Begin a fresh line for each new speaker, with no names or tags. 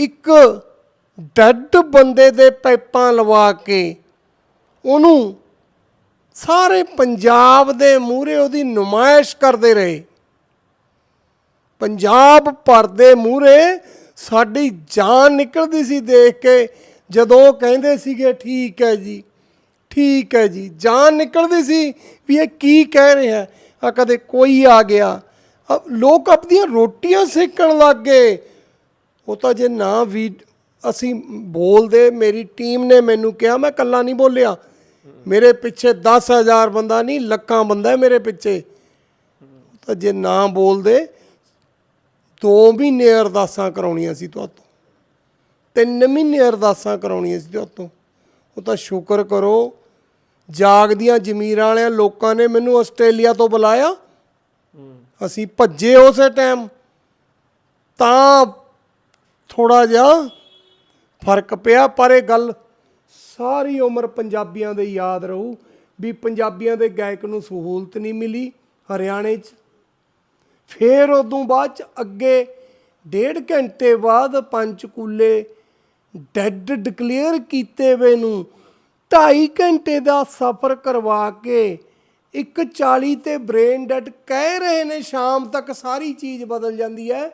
ਇੱਕ ਡੈਡ ਬੰਦੇ ਦੇ ਪੈਪਾਂ ਲਵਾ ਕੇ ਉਹਨੂੰ ਸਾਰੇ ਪੰਜਾਬ ਦੇ ਮੂਹਰੇ ਉਹਦੀ ਨੁਮਾਇਸ਼ ਕਰਦੇ ਰਹੇ। ਪੰਜਾਬ ਭਰ ਦੇ ਮੂਹਰੇ ਸਾਡੀ ਜਾਨ ਨਿਕਲਦੀ ਸੀ ਦੇਖ ਕੇ, ਜਦੋਂ ਉਹ ਕਹਿੰਦੇ ਸੀਗੇ, ਠੀਕ ਹੈ ਜੀ, ਠੀਕ ਹੈ ਜੀ। ਜਾਨ ਨਿਕਲਦੀ ਸੀ ਵੀ ਇਹ ਕੀ ਕਹਿ ਰਿਹਾ ਆ ਕਦੇ ਕੋਈ ਆ ਗਿਆ। ਲੋਕ ਆਪਣੀਆਂ ਰੋਟੀਆਂ ਸੇਕਣ ਲੱਗ ਗਏ। ਉਹ ਤਾਂ ਜੇ ਨਾ ਵੀ ਅਸੀਂ ਬੋਲਦੇ ਮੇਰੀ ਟੀਮ ਨੇ ਮੈਨੂੰ ਕਿਹਾ ਮੈਂ ਕੱਲਾ ਨਹੀਂ ਬੋਲਿਆ। ਮੇਰੇ ਪਿੱਛੇ 10000 ਬੰਦਾ ਨਹੀਂ ਲੱਖਾਂ ਬੰਦਾ ਹੈ ਮੇਰੇ ਪਿੱਛੇ। ਉਹ ਤਾਂ ਜੇ ਨਾ ਬੋਲਦੇ ਦੋ ਮਹੀਨੇ ਅਰਦਾਸਾਂ ਕਰਾਉਣੀਆਂ ਸੀ ਤੁਹਾਤੋਂ ਤਿੰਨ ਮਹੀਨੇ ਅਰਦਾਸਾਂ ਕਰਾਉਣੀਆਂ ਸੀ ਤੁਹਾਤੋਂ ਉਹ ਤਾਂ ਸ਼ੁਕਰ ਕਰੋ ਜਾਗਦੀਆਂ ਜ਼ਮੀਰਾਂ ਵਾਲਿਆਂ ਲੋਕਾਂ ਨੇ ਮੈਨੂੰ ਆਸਟ੍ਰੇਲੀਆ ਤੋਂ ਬੁਲਾਇਆ। ਅਸੀਂ ਭੱਜੇ ਉਸੇ ਟਾਈਮ ਤਾਂ ਥੋੜਾ ਜਿਹਾ ਫ਼ਰਕ ਪਿਆ, ਪਰ ਇਹ ਗੱਲ ਸਾਰੀ ਉਮਰ ਪੰਜਾਬੀਆਂ ਦੇ ਯਾਦ ਰਹੂ ਵੀ ਪੰਜਾਬੀਆਂ ਦੇ ਗਾਇਕ ਨੂੰ ਸਹੂਲਤ ਨਹੀਂ ਮਿਲੀ ਹਰਿਆਣੇ 'ਚ। ਫਿਰ ਉਦੋਂ ਬਾਅਦ ਚ ਅੱਗੇ ਡੇਢ ਘੰਟੇ ਬਾਅਦ ਪੰਚਕੂਲੇ ਡੈੱਡ ਡਿਕਲੇਅਰ ਕੀਤੇ ਵੇ ਨੂੰ 2.5 ਘੰਟੇ ਦਾ ਸਫ਼ਰ ਕਰਵਾ ਕੇ 140 ਤੇ ਬ੍ਰੇਨ ਡੈਡ ਕਹਿ ਰਹੇ ਨੇ ਸ਼ਾਮ ਤੱਕ ਸਾਰੀ ਚੀਜ਼ ਬਦਲ ਜਾਂਦੀ ਹੈ।